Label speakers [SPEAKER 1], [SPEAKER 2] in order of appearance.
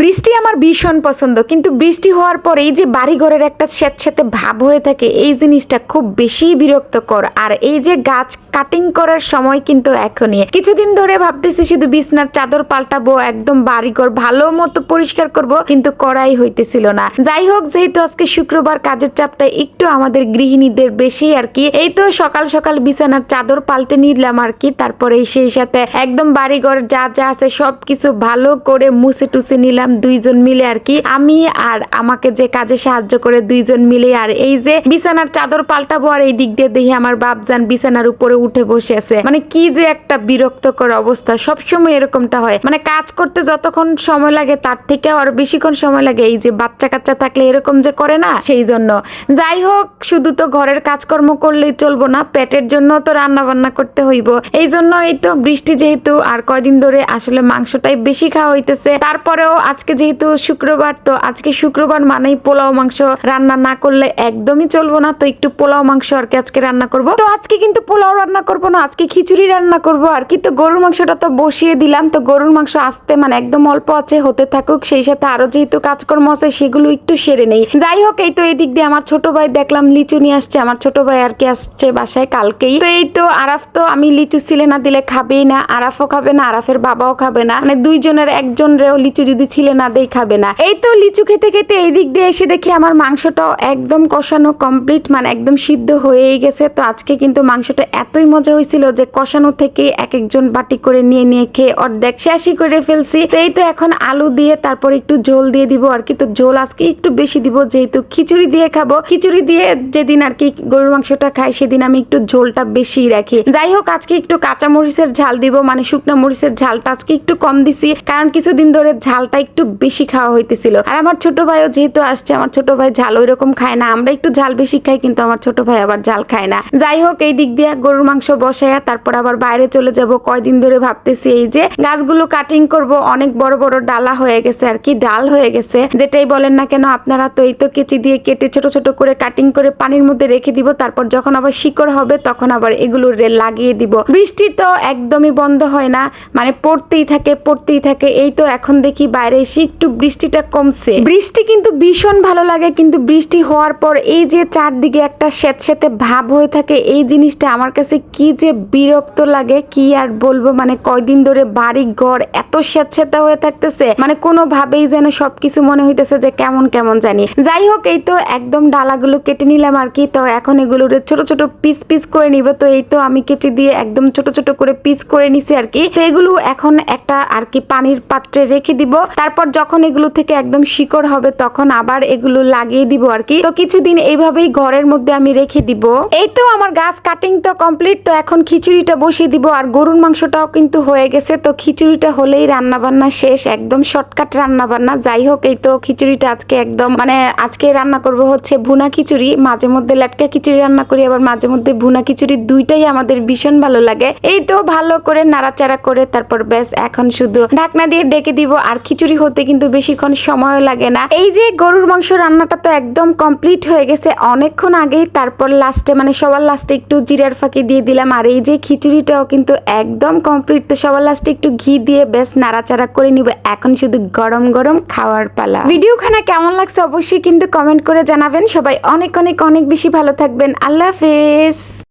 [SPEAKER 1] বৃষ্টি আমার ভীষণ পছন্দ, কিন্তু বৃষ্টি হওয়ার পর এই যে বাড়ি ঘরের একটা স্যাঁতস্যাঁতে ভাব হয়ে থাকে, এই জিনিসটা খুব বেশি বিরক্তকর। আর এই যে গাছ কাটিং করার সময় কিন্তু এখনই। কিছুদিন ধরে ভাবতেছি শুধু বিছনার চাদর পাল্টাবো, একদম বাড়িঘর ভালো মতো পরিষ্কার করব, কিন্তু করাই হইতেছিল না। যাই হোক, যেহেতু আজকে শুক্রবার, কাজের চাপটা একটু আমাদের গৃহিণীদের বেশি আর কি, এই তো সকাল সকাল বিছানার চাদর পাল্টে নিলাম আর কি, তারপরে সেই সাথে একদম বাড়িঘর যা যা আছে সব কিছু ভালো করে মুছে টুছে নিলাম। দুইজন মিলে আর কি। আমি আর আমাকে যে কাজে সাহায্য করে দুইজন মিলে আর এই যে বিছানার চাদর পাল্টাবো আর এই দিক দিয়ে দেখি আমার বাপজান বিছানার উপরে উঠে বসে আছে মানে কি যে একটা বিরক্তকর অবস্থা। সবসময় এরকমটা হয়। মানে কাজ করতে যতক্ষণ সময় লাগে তার থেকে আর বেশিক্ষণ সময় লাগে। এই যে বাচ্চা কাচ্চা থাকলে এরকম যে করে না, সেই জন্য। যাই হোক, শুধু তো ঘরের কাজকর্ম করলেই চলবো না, পেটের জন্য তো রান্না বান্না করতে হইব। এই জন্য এই তো বৃষ্টি যেহেতু, আর কয়দিন ধরে আসলে মাংসটাই বেশি খাওয়া হইতেছে। তারপরেও আজকে যেহেতু শুক্রবার, তো আজকে শুক্রবার মানেই পোলাও, মাংস রান্না না করলে একদমই চলবো না। তো একটু পোলাও, মাংস আর কি আজকে রান্না করব। তো আজকে কিন্তু পোলাও রান্না করব না, আজকে খিচুড়ি রান্না করব আর কি। তো গরুর মাংসটা তো বসিয়ে দিলাম, তো গরুর মাংস আসতে মানে একদম অল্প আছে, হতে থাকুক। সেই সাথে আরও যেহেতু কাজকর্ম আছে, সেগুলো একটু সেরে নেই। যাই হোক, এই তো এদিক দিয়ে আমার ছোট ভাই দেখলাম লিচু নিয়ে আসছে, আমার ছোট ভাই আর কি আসছে বাসায় কালকেই। তো এই তো আরাফ তো, আমি লিচু ছিলে না দিলে খাবেই না, আরাফও খাবে না, আরাফের বাবাও খাবে না। মানে দুইজনের একজন রেও লিচু যদি ছিলে না দেই খাবে না। এই তো লিচু খেতে খেতে এই দিক দিয়ে এসে দেখি আমার মাংসটাও একদম কষানো কমপ্লিট মানে একদম সিদ্ধ হয়েই গেছে। তো আজকে কিন্তু মাংসটা এতই মজা হয়েছিল যে কষানো থেকে এক একজন বাটি করে নিয়ে নিয়ে খেয়ে অর্ধেক শেষই করে ফেলছি। তো এই তো এখন আলু দিয়ে তারপর একটু ঝোল দিয়ে দিব আর কি। তো ঝোল আজকে একটু বেশি দিব, যেহেতু খিচুড়ি দিয়ে খাব। খিচুড়ি দিয়ে যেদিন আর কি গরুর মাংসটা খাই, সেদিন আমি একটু ঝোলটা বেশি রাখি। যাই হোক, আজকে একটু কাঁচা মরিচের ঝাল দিব মানে শুকনো মরিচের ঝালটা আজকে একটু কম দিছি। কারণ কিছুদিন ধরে ঝালটা একটু বেশি খাওয়া হইতেছিল। আর আমার ছোট ভাইও যেহেতু আসছে, আমার ছোট ভাই ঝাল ওই রকম খায় না। আমরা একটু ঝাল বেশি খাই, কিন্তু আমার ছোট ভাই আবার ঝাল খায় না। যাই হোক, এই দিক দিয়ে গরুর মাংস বসায়া তারপর আবার বাইরে চলে যাব। কয়দিন ধরে ভাবতেছি এই যে গাছগুলো কাটিং করব, অনেক বড় বড় ডালা হয়ে গেছে আর কি, ডাল হয়ে গেছে। যেটাই বলেন না কেন, আপনারা তো এই তো কেচি দিয়ে কেটে ছোট ছোট করে কাটিং করে পানির মধ্যে রেখে দিব, তারপর যখন আবার শিকড় হবে, তখন আবার এগুলো লাগিয়ে দিব। বৃষ্টি তো একদমই বন্ধ হয় না মানে পড়তেই থাকে পড়তেই থাকে। এই তো এখন দেখি বাইরে এসে একটু বৃষ্টিটা কমছে। বৃষ্টি কিন্তু ভীষণ ভালো লাগে, কিন্তু বৃষ্টি হওয়ার পর এই যে চারদিকে একটা স্যাঁতস্যাঁতে ভাব হয়ে থাকে, এই জিনিসটা আমার কাছে কি যে বিরক্ত লাগে, কি আর বলব? মানে কয়দিন ধরে বাড়ি ঘর এত স্যাঁতস্যাঁতে হয়ে থাকতেছে মানে কোনোভাবেই যেন সবকিছু মনে হইতেছে যে কেমন কেমন জানি। যাই হোক, এই তো একদম ডালাগুলো কেটে নিলাম আর কি, তো এখন এগুলো ছোট ছোট পিস পিস করে নিব, তো এই তো আমি কেটে দিয়ে একদম ছোট ছোট করে পিস করে নিছি আর কি। তো এগুলো এখন একটা আর কি পানির পাত্রে রেখে দিব তারপর যখন এগুলো থেকে একদম শিকড় হবে, তখন আবার এগুলো লাগিয়ে দিব আর কি। তো কিছুদিন এইভাবেই ঘরের মধ্যে আমি রেখে দিব। এই তো আমার গাছ কাটিং তো কমপ্লিট তো এখন খিচুড়িটা বসিয়ে দিব। আর গরুর মাংসটাও কিন্তু হয়ে গেছে, তো খিচুড়িটা হলেই রান্না বান্না শেষ, একদম শর্টকাট রান্না বান্না যাই হোক, এই তো খিচুড়িটা আজকে একদম মানে আজকে রান্না করব হচ্ছে ভুনা খিচুড়ি। মাঝে মধ্যে লাটকা খিচুড়ি রান্না করি, আবার মাঝে মধ্যে ভুনা খিচুড়ি দুইটাই আমাদের ভীষণ ভালো লাগে। এই তো ভালো করে নাড়াচাড়া করে, তারপর ব্যাস, এখন শুধু ঢাকনা দিয়ে ডেকে দিব। আর খিচুড়ি হতে কিন্তু বেশিক্ষণ সময় লাগে না। এই যে গরুর মাংস রান্নাটা তো একদম কমপ্লিট হয়ে গেছে। অনেকক্ষণ আগেই তারপর লাস্টে মানে সবার লাস্টে একটু জিরার ফাঁকি দিয়ে দিলাম। আর এই যে খিচুড়িটাও কিন্তু একদম কমপ্লিট তো সবার লাস্টে একটু ঘি দিয়ে বেশ নাড়াচাড়া করে নিব। এখন শুধু গরম গরম খাওয়ার পালা। ভিডিওখানা কেমন লাগছে অবশ্যই কিন্তু কমেন্ট করে জানাবেন। সবাই অনেক অনেক অনেক বেশি ভালো থাকবেন। আল্লাহ হাফেজ।